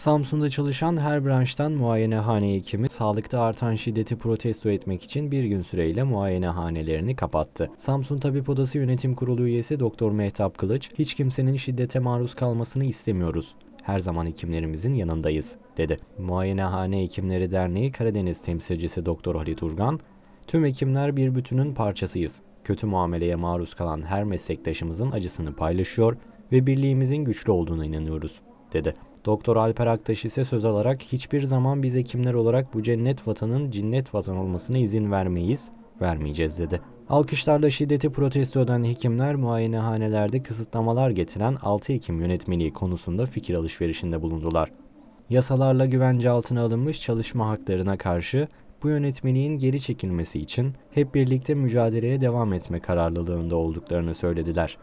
Samsun'da çalışan her branştan muayenehane hekimi sağlıkta artan şiddeti protesto etmek için bir gün süreyle muayenehanelerini kapattı. Samsun Tabip Odası Yönetim Kurulu üyesi Doktor Mehtap Kılıç, hiç kimsenin şiddete maruz kalmasını istemiyoruz. Her zaman hekimlerimizin yanındayız, dedi. Muayenehane Hekimleri Derneği Karadeniz temsilcisi Doktor Halit Urgan, tüm hekimler bir bütünün parçasıyız. Kötü muameleye maruz kalan her meslektaşımızın acısını paylaşıyor ve birliğimizin güçlü olduğuna inanıyoruz, dedi. Doktor Alper Aktaş ise söz alarak hiçbir zaman biz hekimler olarak bu cennet vatanın cinnet vatan olmasına izin vermeyiz, vermeyeceğiz dedi. Alkışlarla şiddeti protesto eden hekimler muayenehanelerde kısıtlamalar getiren 6 Ekim yönetmeliği konusunda fikir alışverişinde bulundular. Yasalarla güvence altına alınmış çalışma haklarına karşı bu yönetmeliğin geri çekilmesi için hep birlikte mücadeleye devam etme kararlılığında olduklarını söylediler.